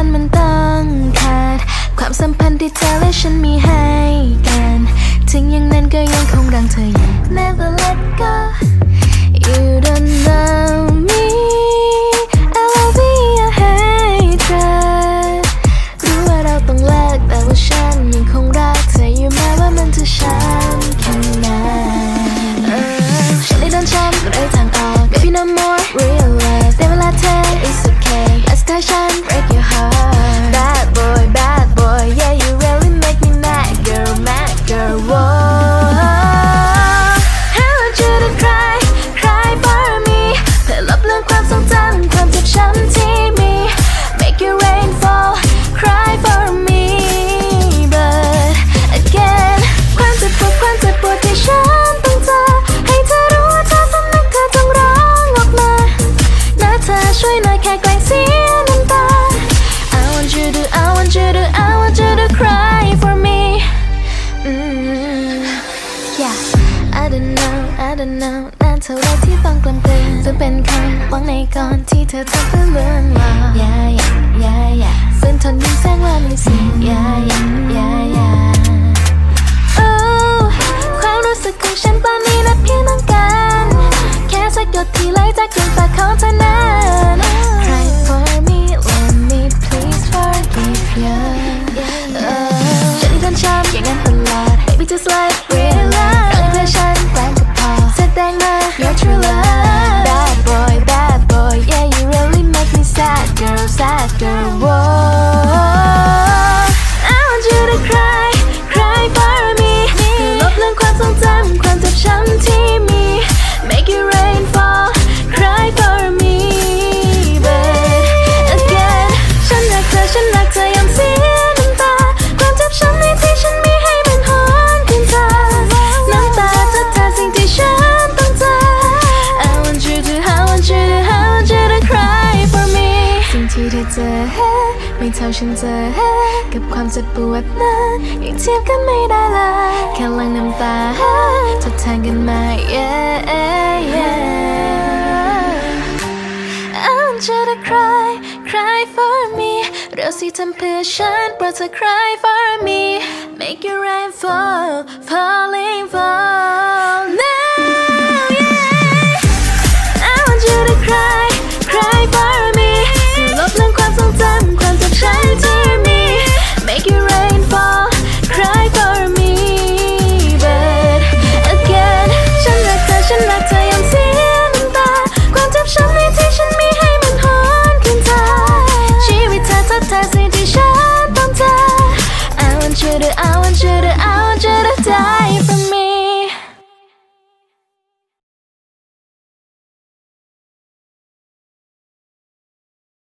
วันมันต้องขาด ความสัมพันธ์ที่เธอและฉันมีให้กัน ถึงอย่างนั้นก็ยังคงรังเธออยู่ Never let go You don't know me I love you I hate you รู้ว่าเราต้องเลิกแต่ว่าฉันยังคงรักเธออยู่แม้ว่ามันจะช้ำแค่ไหนเออฉันได้โดนช้ำก็ได้ทางออก Baby no more break your heart. านเท่าไรที่ต้องกลำกลืนจะเป็นคำหวังในก่อนที่เธอทำเพื่อเลื่อนลอย yeah yeah yeah yeah ฝืนทนยิ่งแสงว่าไม่เสีย yeah yeah yeah yeah โอ้ความรู้สึกของฉันตอนนี้นับเพียงต้องการ แค่สักหยดที่ไหลจากดวงตาของเธอนั้น Cry for me let me please forgive you ฉันที่โดนช้ำอย่างนั้นตลอด Baby just like เธอเจอไม่เท่าฉันเจอกับความเจ็บปวดนั้นยังเทียบกันไม่ได้เลยแค่ลังน้ำตาทดแทนกันมา yeah yeah I want you to cry cry for me เร็วสิทำเพื่อฉันโปรดเธอ cry for me make your rain fall falling fall I want you to